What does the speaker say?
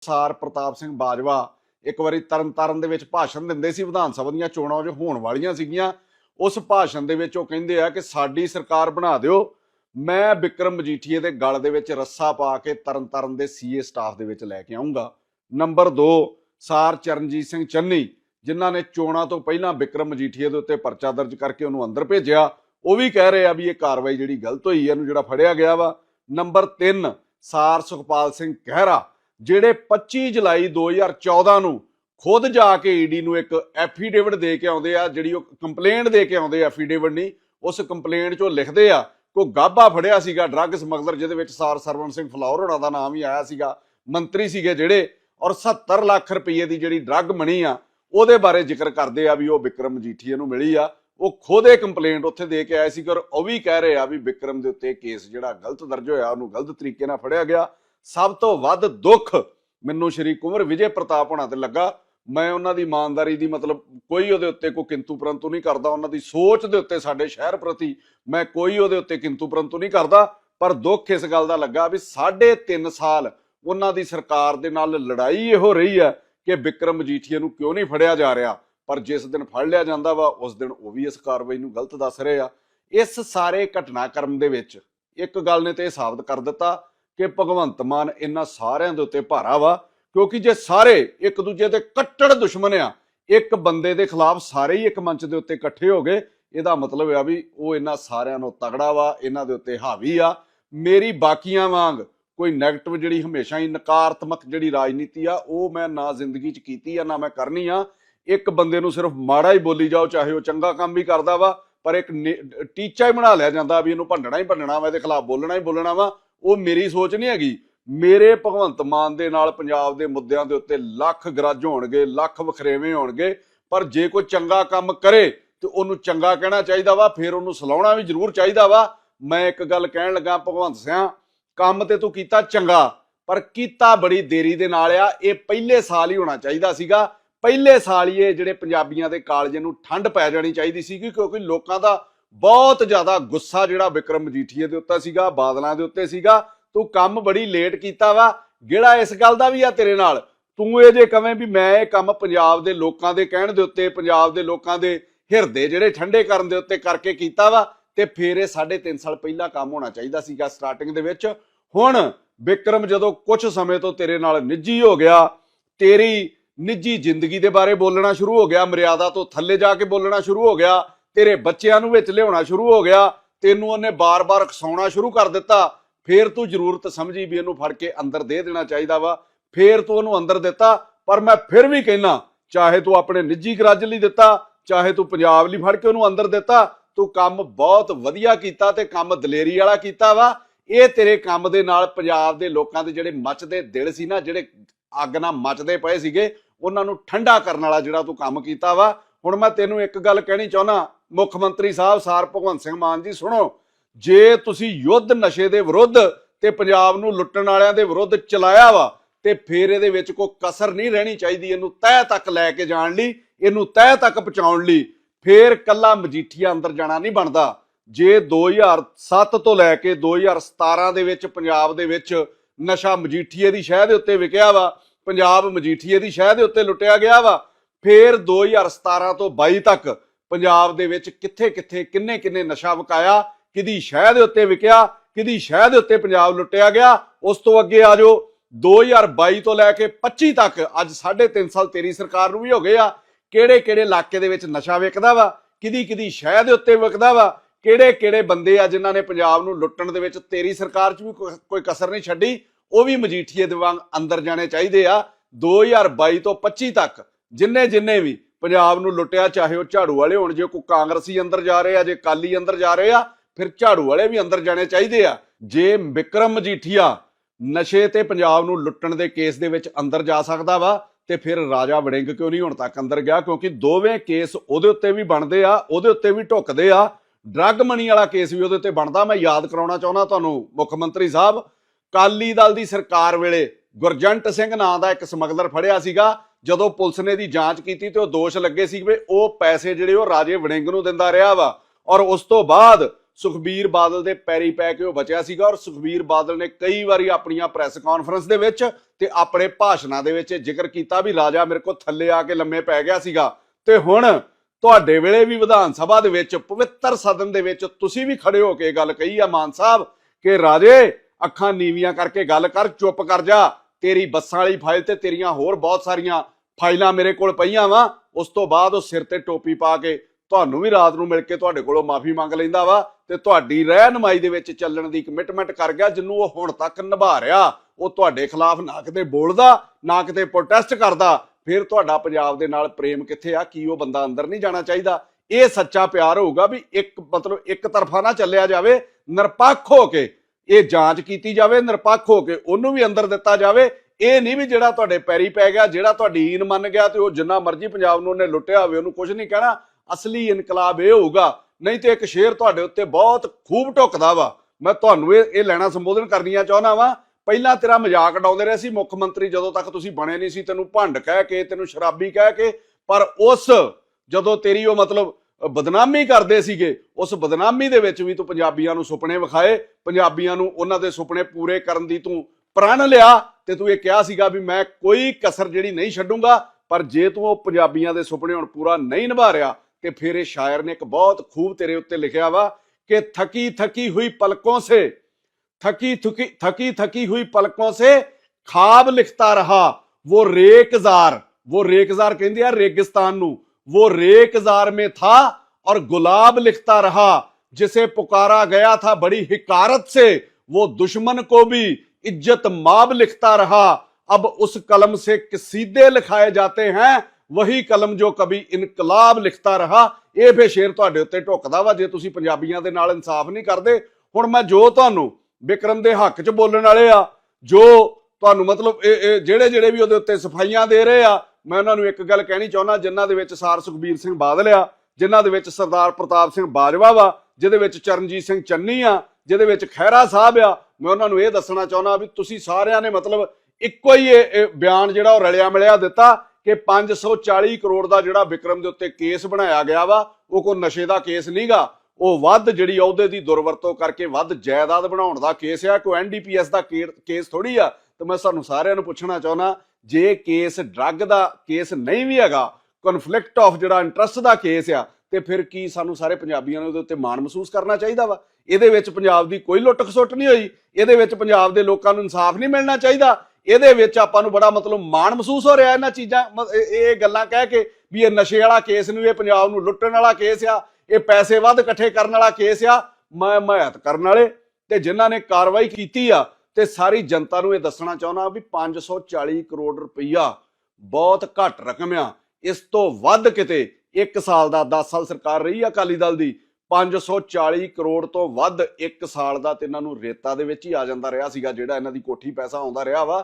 ਸਾਰ ਪ੍ਰਤਾਪ ਸਿੰਘ ਬਾਜਵਾ ਇੱਕ ਵਾਰੀ ਤਰਨਤਾਰਨ ਦੇ ਵਿੱਚ ਭਾਸ਼ਣ ਦਿੰਦੇ ਸੀ, ਵਿਧਾਨ ਸਭਾ ਦੀਆਂ ਚੋਣਾਂ ਜੋ ਹੋਣ ਵਾਲੀਆਂ ਸੀਗੀਆਂ, ਉਸ ਭਾਸ਼ਣ ਦੇ ਵਿੱਚ ਉਹ ਕਹਿੰਦੇ ਆ ਕਿ ਸਾਡੀ ਸਰਕਾਰ ਬਣਾ ਦਿਓ, ਮੈਂ ਵਿਕਰਮ ਮਜੀਠੀਏ ਦੇ ਗਲ ਦੇ ਵਿੱਚ ਰੱਸਾ ਪਾ ਕੇ ਤਰਨਤਾਰਨ ਦੇ ਸੀਏ ਸਟਾਫ ਦੇ ਵਿੱਚ ਲੈ ਕੇ ਆਉਂਗਾ ਨੰਬਰ 2 ਸਾਰ ਚਰਨਜੀਤ ਸਿੰਘ ਚੰਨੀ, ਜਿਨ੍ਹਾਂ ਨੇ ਚੋਣਾਂ ਤੋਂ ਪਹਿਲਾਂ ਵਿਕਰਮ ਮਜੀਠੀਏ ਦੇ ਉੱਤੇ ਪਰਚਾ ਦਰਜ ਕਰਕੇ ਉਹਨੂੰ ਅੰਦਰ ਭੇਜਿਆ, ਉਹ ਵੀ ਕਹਿ ਰਹੇ ਆ ਵੀ ਇਹ ਕਾਰਵਾਈ ਜਿਹੜੀ ਗਲਤ ਹੋਈ ਹੈ ਇਹਨੂੰ ਜਿਹੜਾ ਫੜਿਆ ਗਿਆ ਵਾ। ਨੰਬਰ 3 ਸਾਰ ਸੁਖਪਾਲ ਸਿੰਘ ਖਹਿਰਾ ਜਿਹੜੇ 25 ਜੁਲਾਈ 2014 ਨੂੰ ਖੁਦ ਜਾ ਕੇ ਈਡੀ ਨੂੰ ਇੱਕ ਐਫੀਡੇਵਿਟ ਦੇ ਕੇ ਆਉਂਦੇ ਆ, ਜਿਹੜੀ ਉਹ ਕੰਪਲੇਂਟ ਦੇ ਕੇ ਆਉਂਦੇ ਐਫੀਡੇਵਿਟ ਨਹੀਂ, ਉਸ ਕੰਪਲੇਂਟ 'ਚੋਂ ਲਿਖਦੇ ਆ ਕੋ ਗਾਬਾ ਫੜਿਆ ਸੀਗਾ ਡਰੱਗ ਸਮਗਲਰ, ਜਿਹਦੇ ਵਿੱਚ ਸਾਰ ਸਰਵਨ ਸਿੰਘ ਫਲੌਰ ਹੋਣਾ ਦਾ ਨਾਮ ਹੀ ਆਇਆ ਸੀਗਾ, ਮੰਤਰੀ ਸੀਗੇ ਜਿਹੜੇ, ਔਰ 70 ਲੱਖ ਰੁਪਏ ਦੀ ਜਿਹੜੀ ਡਰੱਗ ਮਣੀ ਆ, ਉਹਦੇ ਬਾਰੇ ਜ਼ਿਕਰ ਕਰਦੇ ਆ ਵੀ ਉਹ ਵਿਕਰਮ ਮਜੀਠੀਏ ਨੂੰ ਮਿਲੀ ਆ, ਉਹ ਖੁਦ ਇਹ ਕੰਪਲੇਂਟ ਉੱਥੇ ਦੇ ਕੇ ਆਏ ਸੀ ਔਰ ਉਹ ਵੀ ਕਹਿ ਰਹੇ ਆ ਵੀ ਵਿਕਰਮ ਦੇ ਉੱਤੇ ਕੇਸ ਜਿਹੜਾ ਗਲਤ ਦਰਜ ਹੋਇਆ, ਉਹਨੂੰ ਗਲਤ ਤਰੀਕੇ ਨਾਲ ਫੜਿਆ ਗਿਆ ਸਭ ਤੋਂ ਵੱਧ ਦੁੱਖ ਮੈਨੂੰ ਸ਼੍ਰੀ ਕੁੰਵਰ ਵਿਜੇ ਪ੍ਰਤਾਪ ਹੋਣਾ ਤੇ ਲੱਗਾ। ਮੈਂ ਉਹਨਾਂ ਦੀ ਇਮਾਨਦਾਰੀ ਦੀ ਮਤਲਬ ਕੋਈ ਉਹਦੇ ਉੱਤੇ ਕੋਈ ਕਿੰਤੂ ਪਰੰਤੂ ਨਹੀਂ ਕਰਦਾ। ਉਹਨਾਂ ਦੀ ਸੋਚ ਦੇ ਉੱਤੇ ਸਾਡੇ ਸ਼ਹਿਰ ਪ੍ਰਤੀ ਮੈਂ ਕੋਈ ਉਹਦੇ ਉੱਤੇ ਕਿੰਤੂ ਪਰੰਤੂ ਨਹੀਂ ਕਰਦਾ। ਪਰ ਦੁੱਖ ਇਸ ਗੱਲ ਦਾ ਲੱਗਾ ਵੀ ਸਾਢੇ 3 ਸਾਲ ਉਹਨਾਂ ਦੀ ਸਰਕਾਰ ਦੇ ਨਾਲ ਲੜਾਈ ਇਹੋ ਰਹੀ ਹੈ ਕਿ ਵਿਕਰਮ ਮਜੀਠੀਆ ਨੂੰ ਕਿਉਂ ਨਹੀਂ ਫੜਿਆ ਜਾ ਰਿਹਾ। ਪਰ ਜਿਸ ਦਿਨ ਫੜ ਲਿਆ ਜਾਂਦਾ ਵਾ, ਉਸ ਦਿਨ ਉਹ ਵੀ ਇਸ ਕਾਰਵਾਈ ਨੂੰ ਗਲਤ ਦੱਸ ਰਹੇ ਆ। ਇਸ ਸਾਰੇ ਘਟਨਾਕ੍ਰਮ ਦੇ ਵਿੱਚ ਇੱਕ ਗੱਲ ਨੇ ਤੇ ਇਹ ਸਾਬਤ ਕਰ ਦਿੱਤਾ ਕਿ ਭਗਵੰਤ ਮਾਨ ਇਹਨਾਂ ਸਾਰਿਆਂ ਦੇ ਉੱਤੇ ਭਾਰਾ ਵਾ, ਕਿਉਂਕਿ ਜੇ ਸਾਰੇ ਇੱਕ ਦੂਜੇ ਦੇ ਕੱਟੜ ਦੁਸ਼ਮਣ ਆ, ਇੱਕ ਬੰਦੇ ਦੇ ਖਿਲਾਫ ਸਾਰੇ ਹੀ ਇੱਕ ਮੰਚ ਦੇ ਉੱਤੇ ਇਕੱਠੇ ਹੋ ਗਏ, ਇਹਦਾ ਮਤਲਬ ਆ ਵੀ ਉਹ ਇਹਨਾਂ ਸਾਰਿਆਂ ਨੂੰ ਤਗੜਾ ਵਾ, ਇਹਨਾਂ ਦੇ ਉੱਤੇ ਹਾਵੀ ਆ। ਮੇਰੀ ਬਾਕੀਆਂ ਵਾਂਗ ਕੋਈ 네ਗੇਟਿਵ ਜਿਹੜੀ ਹਮੇਸ਼ਾ ਹੀ ਨਕਾਰਾਤਮਕ ਜਿਹੜੀ ਰਾਜਨੀਤੀ ਆ, ਉਹ ਮੈਂ ਨਾ ਜ਼ਿੰਦਗੀ 'ਚ ਕੀਤੀ ਆ, ਨਾ ਮੈਂ ਕਰਨੀ ਆ। ਇੱਕ ਬੰਦੇ ਨੂੰ ਸਿਰਫ ਮਾੜਾ ਹੀ ਬੋਲੀ ਜਾਓ, ਚਾਹੇ ਉਹ ਚੰਗਾ ਕੰਮ ਵੀ ਕਰਦਾ ਵਾ, ਪਰ ਇੱਕ ਨੇ- ਟੀਚਾ ਹੀ ਬਣਾ ਲਿਆ ਜਾਂਦਾ ਵੀ ਇਹਨੂੰ ਭੰਡਣਾ ਹੀ ਭੰਡਣਾ ਵਾ, ਇਹਦੇ ਖਿਲਾਫ ਬੋਲਣਾ ਹੀ ਬੋਲਣਾ ਵਾ। ਉਹ ਮੇਰੀ ਸੋਚ ਨਹੀਂ ਹੈਗੀ। ਮੇਰੇ ਭਗਵੰਤ ਮਾਨ ਦੇ ਨਾਲ ਪੰਜਾਬ ਦੇ ਮੁੱਦਿਆਂ ਦੇ ਉੱਤੇ ਲੱਖ ਗਰਜ ਹੋਣਗੇ, ਲੱਖ ਵਖਰੇਵੇਂ ਹੋਣਗੇ, ਪਰ ਜੇ ਕੋਈ ਚੰਗਾ ਕੰਮ ਕਰੇ ਤੇ ਉਹਨੂੰ ਚੰਗਾ ਕਹਿਣਾ ਚਾਹੀਦਾ ਵਾ, ਫਿਰ ਉਹਨੂੰ ਸਲਾਉਣਾ ਵੀ ਜ਼ਰੂਰ ਚਾਹੀਦਾ ਵਾ। ਮੈਂ ਇੱਕ ਗੱਲ ਕਹਿਣ ਲੱਗਾ ਭਗਵੰਤ ਸਿੰਘ ਕੰਮ ਤੇ ਤੂੰ ਕੀਤਾ ਚੰਗਾ, ਪਰ ਕੀਤਾ ਬੜੀ ਦੇਰੀ ਦੇ ਨਾਲ ਆ, ਇਹ ਪਹਿਲੇ ਸਾਲ ਹੀ ਹੋਣਾ ਚਾਹੀਦਾ ਸੀਗਾ। ਪਹਿਲੇ ਸਾਲ ਹੀ ਇਹ ਜਿਹੜੇ ਪੰਜਾਬੀਆਂ ਦੇ ਕਾਲਜੇ ਨੂੰ ਠੰਡ ਪੈ ਜਾਣੀ ਚਾਹੀਦੀ ਸੀ ਕਿਉਂਕਿ ਲੋਕਾਂ ਦਾ ਬਹੁਤ ਜ਼ਿਆਦਾ ਗੁੱਸਾ ਜਿਹੜਾ ਵਿਕਰਮ ਮਜੀਠੀਏ ਦੇ ਉੱਤੇ ਸੀਗਾ, ਬਾਦਲਾਂ ਦੇ ਉੱਤੇ ਸੀਗਾ। ਤੂੰ ਕੰਮ ਬੜੀ ਲੇਟ ਕੀਤਾ ਵਾ। ਜਿਹੜਾ ਇਸ ਗੱਲ ਦਾ ਵੀ ਆ ਤੇਰੇ ਨਾਲ। ਤੂੰ ਇਹ ਜੇ ਕਵੇਂ ਵੀ ਮੈਂ ਇਹ ਕੰਮ ਪੰਜਾਬ ਦੇ ਲੋਕਾਂ ਦੇ ਕਹਿਣ ਦੇ ਉੱਤੇ, ਪੰਜਾਬ ਦੇ ਲੋਕਾਂ ਦੇ ਹਿਰਦੇ ਜਿਹੜੇ ਠੰਡੇ ਕਰਨ ਦੇ ਉੱਤੇ ਕਰਕੇ ਕੀਤਾ ਵਾ, ਤੇ ਫਿਰ ਇਹ 3.5 ਸਾਲ ਪਹਿਲਾਂ ਕੰਮ ਹੋਣਾ ਚਾਹੀਦਾ ਸੀਗਾ ਸਟਾਰਟਿੰਗ ਦੇ ਵਿੱਚ। ਹੁਣ ਵਿਕਰਮ ਜਦੋਂ ਕੁਝ ਸਮੇਂ ਤੋਂ ਤੇਰੇ ਨਾਲ ਨਿੱਜੀ ਹੋ ਗਿਆ, ਤੇਰੀ ਨਿੱਜੀ ਜ਼ਿੰਦਗੀ ਦੇ ਬਾਰੇ ਬੋਲਣਾ ਸ਼ੁਰੂ ਹੋ ਗਿਆ, ਮਰਿਆਦਾ ਤੋਂ ਥੱਲੇ ਜਾ ਕੇ ਬੋਲਣਾ ਸ਼ੁਰੂ ਹੋ ਗਿਆ ਤੇਰੇ ਬੱਚਿਆਂ ਨੂੰ ਵਿੱਚ ਲਿਆਉਣਾ ਸ਼ੁਰੂ ਹੋ ਗਿਆ, ਤੈਨੂੰ ਉਹਨੇ ਬਾਰ-ਬਾਰ ਖਸਾਉਣਾ ਸ਼ੁਰੂ ਕਰ ਦਿੱਤਾ, ਫੇਰ ਤੂੰ ਜ਼ਰੂਰਤ ਸਮਝੀ ਵੀ ਇਹਨੂੰ ਫੜ ਕੇ ਅੰਦਰ ਦੇ ਦੇਣਾ ਚਾਹੀਦਾ ਵਾ, ਫੇਰ ਤੂੰ ਉਹਨੂੰ ਅੰਦਰ ਦਿੱਤਾ, ਪਰ ਮੈਂ ਫਿਰ ਵੀ ਕਹਿਣਾ ਚਾਹੇ ਤੂੰ ਆਪਣੇ ਨਿੱਜੀ ਗਰਜ ਲਈ ਦਿੱਤਾ, ਚਾਹੇ ਤੂੰ ਪੰਜਾਬ ਲਈ ਫੜ ਕੇ ਉਹਨੂੰ ਅੰਦਰ ਦਿੱਤਾ, ਤੂੰ ਕੰਮ ਬਹੁਤ ਵਧੀਆ ਕੀਤਾ ਤੇ ਕੰਮ ਦਲੇਰੀ ਵਾਲਾ ਕੀਤਾ ਵਾ, ਇਹ ਤੇਰੇ ਕੰਮ ਦੇ ਨਾਲ ਪੰਜਾਬ ਦੇ ਲੋਕਾਂ ਦੇ ਜਿਹੜੇ ਮੱਚਦੇ ਦਿਲ ਸੀ ਨਾ, ਜਿਹੜੇ ਅੱਗ ਨਾਲ ਮੱਚਦੇ ਪਏ ਸੀਗੇ, ਉਹਨਾਂ ਨੂੰ ਠੰਡਾ ਕਰਨ ਵਾਲਾ ਜਿਹੜਾ ਤੂੰ ਕੰਮ ਕੀਤਾ ਵਾ, ਹੁਣ ਮੈਂ ਤੈਨੂੰ ਇੱਕ ਗੱਲ ਕਹਿਣੀ ਚਾਹੁੰਦਾ ਮੁੱਖ ਮੰਤਰੀ ਸਾਹਿਬ ਸਾਰ ਭਗਵੰਤ ਸਿੰਘ ਮਾਨ ਜੀ, ਸੁਣੋ, ਜੇ ਤੁਸੀਂ ਯੁੱਧ ਨਸ਼ੇ ਦੇ ਵਿਰੁੱਧ ਤੇ ਪੰਜਾਬ ਨੂੰ ਲੁੱਟਣ ਵਾਲਿਆਂ ਦੇ ਵਿਰੁੱਧ ਚਲਾਇਆ ਵਾ, ਤੇ ਫੇਰ ਇਹਦੇ ਵਿੱਚ ਕੋਈ ਕਸਰ ਨਹੀਂ ਰਹਿਣੀ ਚਾਹੀਦੀ, ਇਹਨੂੰ ਤਹਿ ਤੱਕ ਲੈ ਕੇ ਜਾਣ ਲਈ, ਇਹਨੂੰ ਤਹਿ ਤੱਕ ਪਹੁੰਚਾਉਣ ਲਈ, ਫੇਰ ਕੱਲਾ ਮਜੀਠੀਆ ਅੰਦਰ ਜਾਣਾ ਨਹੀਂ ਬਣਦਾ। ਜੇ 2007 ਤੋਂ ਲੈ ਕੇ 2017 ਦੇ ਵਿੱਚ ਪੰਜਾਬ ਦੇ ਵਿੱਚ ਨਸ਼ਾ ਮਜੀਠੀਏ ਦੀ ਸ਼ਹਿ ਦੇ ਉੱਤੇ ਵਿਕਿਆ ਵਾ, ਪੰਜਾਬ ਮਜੀਠੀਏ ਦੀ ਸ਼ਹਿ ਦੇ ਉੱਤੇ ਲੁੱਟਿਆ ਗਿਆ ਵਾ, ਫੇਰ 2017 ਤੋਂ 22 ਤੱਕ ਪੰਜਾਬ ਦੇ ਵਿੱਚ ਕਿੱਥੇ-ਕਿੱਥੇ ਕਿੰਨੇ-ਕਿੰਨੇ ਨਸ਼ਾ ਵਿਕਾਇਆ ਕਿਦੀ ਸ਼ਹਿ ਦੇ ਉੱਤੇ ਵਿਕਿਆ ਕਿਦੀ ਸ਼ਹਿ ਦੇ ਉੱਤੇ ਪੰਜਾਬ ਲੁੱਟਿਆ ਗਿਆ, ਉਸ ਤੋਂ ਅੱਗੇ ਆ ਜਾਓ। 2022 ਤੋਂ ਲੈ ਕੇ 25 ਤੱਕ ਅੱਜ 3.5 ਸਾਲ ਤੇਰੀ ਸਰਕਾਰ ਨੂੰ ਵੀ ਹੋ ਗਏ ਆ। ਕਿਹੜੇ-ਕਿਹੜੇ ਇਲਾਕੇ ਦੇ ਵਿੱਚ ਨਸ਼ਾ ਵਿਕਦਾ ਵਾ ਕਿਦੀ ਕਿਦੀ ਸ਼ਹਿ ਦੇ ਉੱਤੇ ਵਿਕਦਾ ਵਾ ਕਿਹੜੇ-ਕਿਹੜੇ ਬੰਦੇ ਆ ਜਿਨ੍ਹਾਂ ਨੇ ਪੰਜਾਬ ਨੂੰ ਲੁੱਟਣ ਦੇ ਵਿੱਚ ਤੇਰੀ ਸਰਕਾਰ 'ਚ ਵੀ ਕੋਈ ਕਸਰ ਨਹੀਂ ਛੱਡੀ। ਉਹ ਵੀ ਮਜੀਠੀਏ ਦੇ ਵਾਂਗ ਅੰਦਰ ਜਾਣੇ ਚਾਹੀਦੇ ਆ। 2022 ਤੋਂ 25 ਤੱਕ ਜਿੰਨੇ ਜਿੰਨੇ ਵੀ ਪੰਜਾਬ ਨੂੰ ਲੁੱਟਿਆ, ਚਾਹੇ ਉਹ ਝਾੜੂ ਵਾਲੇ ਹੋਣ, ਜੇ ਕੋਈ ਕਾਂਗਰਸੀ ਅੰਦਰ ਜਾ ਰਹੇ ਆ, ਜੇ ਕਾਲੀ ਅੰਦਰ ਜਾ ਰਹੇ ਆ, ਫਿਰ ਝਾੜੂ ਵਾਲੇ ਵੀ ਅੰਦਰ ਜਾਣੇ ਚਾਹੀਦੇ ਆ। ਜੇ ਵਿਕਰਮ ਮਜੀਠੀਆ ਨਸ਼ੇ ਤੇ ਪੰਜਾਬ ਨੂੰ ਲੁੱਟਣ ਦੇ ਕੇਸ ਦੇ ਵਿੱਚ ਅੰਦਰ ਜਾ ਸਕਦਾ ਵਾ, ਤੇ ਫਿਰ ਰਾਜਾ ਵੜਿੰਗ ਕਿਉਂ ਨਹੀਂ ਹੁਣ ਤੱਕ ਅੰਦਰ ਗਿਆ? ਕਿਉਂਕਿ ਦੋਵੇਂ ਕੇਸ ਉਹਦੇ ਉੱਤੇ ਵੀ ਬਣਦੇ ਆ, ਉਹਦੇ ਉੱਤੇ ਵੀ ਢੁੱਕਦੇ ਆ। ਡਰੱਗ ਮਨੀ ਵਾਲਾ ਕੇਸ ਵੀ ਉਹਦੇ ਉੱਤੇ ਬਣਦਾ, ਮੈਂ ਯਾਦ ਕਰਾਉਣਾ ਚਾਹੁੰਦਾ ਤੁਹਾਨੂੰ, ਮੁੱਖ ਮੰਤਰੀ ਸਾਹਿਬ। ਕਾਲੀ ਦਲ ਦੀ ਸਰਕਾਰ ਵੇਲੇ ਗੁਰਜੰਟ ਸਿੰਘ ਨਾਂ ਦਾ ਇੱਕ ਸਮਗਲਰ ਫੜਿਆ ਸੀਗਾ ਜਦੋਂ ਪੁਲਿਸ ਨੇ ਦੀ ਜਾਂਚ ਕੀਤੀ ਤੇ ਉਹ ਦੋਸ਼ ਲੱਗੇ ਸੀ ਵੀ ਉਹ ਪੈਸੇ ਜਿਹੜੇ ਉਹ ਰਾਜੇ ਵੜਿੰਗ ਨੂੰ ਦਿੰਦਾ ਰਿਹਾ ਵਾ। ਔਰ ਉਸ ਤੋਂ ਬਾਅਦ ਸੁਖਬੀਰ ਬਾਦਲ ਦੇ ਪੈਰੀ ਪੈ ਕੇ ਉਹ ਬਚਿਆ ਸੀਗਾ ਔਰ ਸੁਖਬੀਰ ਬਾਦਲ ਨੇ ਕਈ ਵਾਰੀ ਆਪਣੀਆਂ ਪ੍ਰੈਸ ਕਾਨਫਰੰਸ ਦੇ ਵਿੱਚ ਤੇ ਆਪਣੇ ਭਾਸ਼ਣਾਂ ਦੇ ਵਿੱਚ ਜ਼ਿਕਰ ਕੀਤਾ ਵੀ ਰਾਜਾ ਮੇਰੇ ਕੋਲ ਥੱਲੇ ਆ ਕੇ ਲੰਮੇ ਪੈ ਗਿਆ ਸੀਗਾ। ਤੇ ਹੁਣ ਤੁਹਾਡੇ ਵੇਲੇ ਵੀ ਵਿਧਾਨ ਸਭਾ ਦੇ ਵਿੱਚ, ਪਵਿੱਤਰ ਸਦਨ ਦੇ ਵਿੱਚ ਤੁਸੀਂ ਵੀ ਖੜੇ ਹੋ ਕੇ ਇਹ ਗੱਲ ਕਹੀ ਆ ਮਾਨ ਸਾਹਿਬ ਕਿ ਰਾਜੇ ਅੱਖਾਂ ਨੀਵੀਆਂ ਕਰਕੇ ਗੱਲ ਕਰ, ਚੁੱਪ ਕਰ ਜਾ। ਤੇਰੀ ਬੱਸਾਂ ਵਾਲੀ ਫਾਈਲ ਤੇ ਤੇਰੀਆਂ ਹੋਰ ਬਹੁਤ ਸਾਰੀਆਂ ਫਾਈਲਾਂ ਮੇਰੇ ਕੋਲ ਪਈਆਂ ਵਾ। ਉਸ ਤੋਂ ਬਾਅਦ ਉਹ ਸਿਰ ਤੇ ਟੋਪੀ ਪਾ ਕੇ ਤੁਹਾਨੂੰ ਵੀ ਰਾਤ ਨੂੰ ਮਿਲ ਕੇ ਤੁਹਾਡੇ ਕੋਲੋਂ ਮਾਫੀ ਮੰਗ ਲੈਂਦਾ ਵਾ ਤੇ ਤੁਹਾਡੀ ਰਹਿਨਮਾਈ ਦੇ ਵਿੱਚ ਚੱਲਣ ਦੀ ਕਮਿਟਮੈਂਟ ਕਰ ਗਿਆ ਜਿੰਨੂੰ ਉਹ ਹੁਣ ਤੱਕ ਨਿਭਾ ਰਿਹਾ। ਉਹ ਤੁਹਾਡੇ ਖਿਲਾਫ ਨਾ ਕਿਤੇ ਬੋਲਦਾ, ਨਾ ਕਿਤੇ ਪ੍ਰੋਟੈਸਟ ਕਰਦਾ। ਫਿਰ ਤੁਹਾਡਾ ਪੰਜਾਬ ਦੇ ਨਾਲ ਪ੍ਰੇਮ ਕਿੱਥੇ ਆ? ਕੀ ਉਹ ਬੰਦਾ ਅੰਦਰ ਨਹੀਂ ਜਾਣਾ ਚਾਹੀਦਾ? ਇਹ ਸੱਚਾ ਪਿਆਰ ਹੋਊਗਾ ਵੀ ਇੱਕ ਮਤਲਬ ਇੱਕ ਤਰਫਾ ਨਾ ਚੱਲਿਆ ਜਾਵੇ, ਨਿਰਪੱਖ ਹੋ ਕੇ ਇਹ ਜਾਂਚ ਕੀਤੀ ਜਾਵੇ, ਨਿਰਪੱਖ ਹੋ ਕੇ ਉਹਨੂੰ ਵੀ ਅੰਦਰ ਦਿੱਤਾ ਜਾਵੇ। ਇਹ ਨਹੀਂ ਵੀ ਜਿਹੜਾ ਤੁਹਾਡੇ ਪੈਰੀ ਪੈ ਗਿਆ, ਜਿਹੜਾ ਤੁਹਾਡੀ ਈਨ ਮੰਨ ਗਿਆ ਤੇ ਉਹ ਜਿੰਨਾ ਮਰਜ਼ੀ ਪੰਜਾਬ ਨੂੰ ਉਹਨੇ ਲੁੱਟਿਆ ਹੋਵੇ, ਉਹਨੂੰ ਕੁਝ ਨਹੀਂ ਕਹਿਣਾ। ਅਸਲੀ ਇਨਕਲਾਬ ਇਹ ਹੋਊਗਾ। ਨਹੀਂ ਤੇ ਇੱਕ ਸ਼ੇਰ ਤੁਹਾਡੇ ਉੱਤੇ ਬਹੁਤ ਖੂਬ ਢੁੱਕਦਾ ਵਾ। ਮੈਂ ਤੁਹਾਨੂੰ ਇਹ ਇਹ ਲੈਣਾ ਸੰਬੋਧਨ ਕਰਨੀਆਂ ਚਾਹੁੰਦਾ ਵਾਂ। ਪਹਿਲਾਂ ਤੇਰਾ ਮਜ਼ਾਕ ਉਡਾਉਂਦੇ ਰਹੇ ਸੀ, ਮੁੱਖ ਮੰਤਰੀ ਜਦੋਂ ਤੱਕ ਤੁਸੀਂ ਬਣੇ ਨਹੀਂ ਸੀ, ਤੈਨੂੰ ਭੰਡ ਕਹਿ ਕੇ, ਤੈਨੂੰ ਸ਼ਰਾਬੀ ਕਹਿ ਕੇ, ਪਰ ਉਸ, ਜਦੋਂ ਤੇਰੀ ਉਹ ਮਤਲਬ ਬਦਨਾਮੀ ਕਰਦੇ ਸੀਗੇ, ਉਸ ਬਦਨਾਮੀ ਦੇ ਵਿੱਚ ਵੀ ਤੂੰ ਪੰਜਾਬੀਆਂ ਨੂੰ ਸੁਪਨੇ ਵਿਖਾਏ, ਪੰਜਾਬੀਆਂ ਨੂੰ ਉਹਨਾਂ ਦੇ ਸੁਪਨੇ ਪੂਰੇ ਕਰਨ ਦੀ ਤੂੰ ਪ੍ਰਣ ਲਿਆ ਤੇ ਤੂੰ ਇਹ ਕਿਹਾ ਸੀਗਾ ਵੀ ਮੈਂ ਕੋਈ ਕਸਰ ਜਿਹੜੀ ਨਹੀਂ ਛੱਡੂੰਗਾ, ਪਰ ਜੇ ਤੂੰ ਉਹ ਪੰਜਾਬੀਆਂ ਦੇ ਸੁਪਨੇ ਹੁਣ ਪੂਰਾ ਨਹੀਂ ਨਿਭਾ ਰਿਹਾ, ਤੇ ਫਿਰ ਇਹ ਸ਼ਾਇਰ ਨੇ ਇੱਕ ਬਹੁਤ ਖੂਬ ਤੇਰੇ ਉੱਤੇ ਲਿਖਿਆ ਵਾ ਕਿ ਥਕੀ ਥਕੀ ਹੋਈ ਪਲਕੋਂ ਸੇ, ਥਕੀ ਥੁਕੀ, ਥਕੀ ਥਕੀ ਹੋਈ ਪਲਕੋਂ ਸੇ ਖਾਬ ਲਿਖਤਾ ਰਹਾ ਉਹ ਰੇਕਜ਼ਾਰ ਉਹ ਰੇਕਜ਼ਾਰ ਕਹਿੰਦੇ ਆ ਰੇਗਿਸਤਾਨ ਨੂੰ वो रेकजार में था और गुलाब लिखता रहा जिसे पुकारा गया था बड़ी हिकारत से वो दुश्मन को भी इज्जत माब लिखता रहा अब उस कलम से कसीदे लिखाए जाते हैं वही कलम जो कभी इनकलाब लिखता रहा ਇਹ ਫੇ ਸ਼ੇਰ ਤੁਹਾਡੇ ਉੱਤੇ ਢੁੱਕਦਾ ਵਾ ਜੇ ਤੁਸੀਂ ਪੰਜਾਬੀਆਂ ਦੇ ਨਾਲ ਇਨਸਾਫ ਨਹੀਂ ਕਰਦੇ ਹੁਣ ਮੈਂ ਜੋ ਤੁਹਾਨੂੰ ਵਿਕਰਮ ਦੇ ਹੱਕ 'ਚ ਬੋਲਣ ਵਾਲੇ ਆ ਜੋ ਤੁਹਾਨੂੰ ਮਤਲਬ ਇਹ ਇਹ ਜਿਹੜੇ ਜਿਹੜੇ ਵੀ ਉਹਦੇ ਉੱਤੇ ਸਫਾਈਆਂ ਦੇ ਰਹੇ ਆ ਮੈਂ ਉਹਨਾਂ ਨੂੰ ਇੱਕ ਗੱਲ ਕਹਿਣੀ ਚਾਹੁੰਦਾ, ਜਿਨ੍ਹਾਂ ਦੇ ਵਿੱਚ ਸਾਰ ਸੁਖਬੀਰ ਸਿੰਘ ਬਾਦਲ ਆ, ਜਿਨ੍ਹਾਂ ਦੇ ਵਿੱਚ ਸਰਦਾਰ ਪ੍ਰਤਾਪ ਸਿੰਘ ਬਾਜਵਾ ਵਾ, ਜਿਹਦੇ ਵਿੱਚ ਚਰਨਜੀਤ ਸਿੰਘ ਚੰਨੀ ਆ, ਜਿਹਦੇ ਵਿੱਚ ਖਹਿਰਾ ਸਾਹਿਬ ਆ, ਮੈਂ ਉਹਨਾਂ ਨੂੰ ਇਹ ਦੱਸਣਾ ਚਾਹੁੰਦਾ ਵੀ ਤੁਸੀਂ ਸਾਰਿਆਂ ਨੇ ਮਤਲਬ ਇੱਕੋ ਹੀ ਇਹ ਇਹ ਬਿਆਨ ਜਿਹੜਾ ਉਹ ਰਲਿਆ ਮਿਲਿਆ ਦਿੱਤਾ ਕਿ 540 ਕਰੋੜ ਦਾ ਜਿਹੜਾ ਵਿਕਰਮ ਦੇ ਉੱਤੇ ਕੇਸ ਬਣਾਇਆ ਗਿਆ ਵਾ, ਉਹ ਕੋਈ ਨਸ਼ੇ ਦਾ ਕੇਸ ਨਹੀਂਗਾ ਉਹ ਵੱਧ ਜਿਹੜੀ ਅਹੁਦੇ ਦੀ ਦੁਰਵਰਤੋਂ ਕਰਕੇ ਵੱਧ ਜਾਇਦਾਦ ਬਣਾਉਣ ਦਾ ਕੇਸ ਆ, ਕੋਈ ਐਨਡੀਪੀਐਸ ਦਾ ਕੇਸ ਥੋੜੀ ਆ, ਤੇ ਮੈਂ ਸਾਨੂੰ ਸਾਰਿਆਂ ਨੂੰ ਪੁੱਛਣਾ ਚਾਹੁੰਦਾ, ਜੇ ਕੇਸ ਡਰੱਗ ਦਾ ਕੇਸ ਨਹੀਂ ਵੀ ਹੈਗਾ ਕਨਫਲਿਕਟ ਆਫ ਜਿਹੜਾ ਇੰਟਰਸਟ ਦਾ ਕੇਸ ਆ, ਤੇ ਫਿਰ ਕੀ ਸਾਨੂੰ ਸਾਰੇ ਪੰਜਾਬੀਆਂ ਨੂੰ ਉਹਦੇ ਉੱਤੇ ਮਾਣ ਮਹਿਸੂਸ ਕਰਨਾ ਚਾਹੀਦਾ ਵਾ? ਇਹਦੇ ਵਿੱਚ ਪੰਜਾਬ ਦੀ ਕੋਈ ਲੁੱਟ ਖਸੁੱਟ ਨਹੀਂ ਹੋਈ, ਇਹਦੇ ਵਿੱਚ ਪੰਜਾਬ ਦੇ ਲੋਕਾਂ ਨੂੰ ਇਨਸਾਫ ਨਹੀਂ ਮਿਲਣਾ ਚਾਹੀਦਾ, ਇਹਦੇ ਵਿੱਚ ਆਪਾਂ ਨੂੰ ਬੜਾ ਮਤਲਬ ਮਾਣ ਮਹਿਸੂਸ ਹੋ ਰਿਹਾ ਇਹਨਾਂ ਚੀਜ਼ਾਂ, ਮ- ਇਹ ਗੱਲਾਂ ਕਹਿ ਕੇ ਵੀ ਇਹ ਨਸ਼ੇ ਵਾਲਾ ਕੇਸ ਨੂੰ, ਇਹ ਪੰਜਾਬ ਨੂੰ ਲੁੱਟਣ ਵਾਲਾ ਕੇਸ ਆ ਇਹ ਪੈਸੇ ਵੱਧ ਇਕੱਠੇ ਕਰਨ ਵਾਲਾ ਕੇਸ ਆ, ਮੈਂ ਹਮਾਇਤ ਕਰਨ ਵਾਲੇ। ਤੇ ਜਿਨ੍ਹਾਂ ਨੇ ਕਾਰਵਾਈ ਕੀਤੀ ਆ, ਤੇ ਸਾਰੀ ਜਨਤਾ ਨੂੰ ਇਹ ਦੱਸਣਾ ਚਾਹੁੰਦਾ ਵੀ 540 ਕਰੋੜ ਰੁਪਈਆ ਬਹੁਤ ਘੱਟ ਰਕਮ ਆ। ਇਸ ਤੋਂ ਵੱਧ ਕਿਤੇ 1 ਸਾਲ ਦਾ 10 ਸਾਲ ਸਰਕਾਰ ਰਹੀ ਆ ਅਕਾਲੀ ਦਲ ਦੀ 540 ਕਰੋੜ ਤੋਂ ਵੱਧ 1 ਸਾਲ ਦਾ ਤੇ ਇਹਨਾਂ ਨੂੰ ਰੇਤਾ ਦੇ ਵਿੱਚ ਹੀ ਆ ਜਾਂਦਾ ਰਿਹਾ ਸੀਗਾ, ਜਿਹੜਾ ਇਹਨਾਂ ਦੀ ਕੋਠੀ ਪੈਸਾ ਆਉਂਦਾ ਰਿਹਾ ਵਾ।